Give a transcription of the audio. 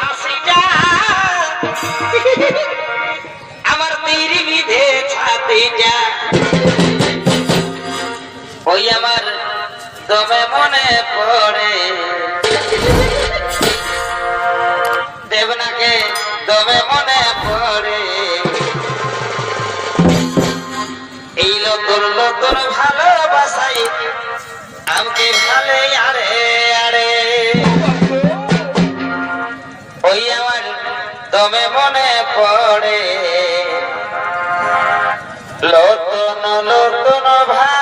হাসিটা। আমার তীর বিধে ছাতে যা ওই আমার তবে মনে পড়ে। দেবনাকে তবে মনে পড়ে। তোর ভালোবাসাই। আমাকে ভালে আরে আরে। ওই আমার তবে মনে পড়ে। লতন লতন ভাই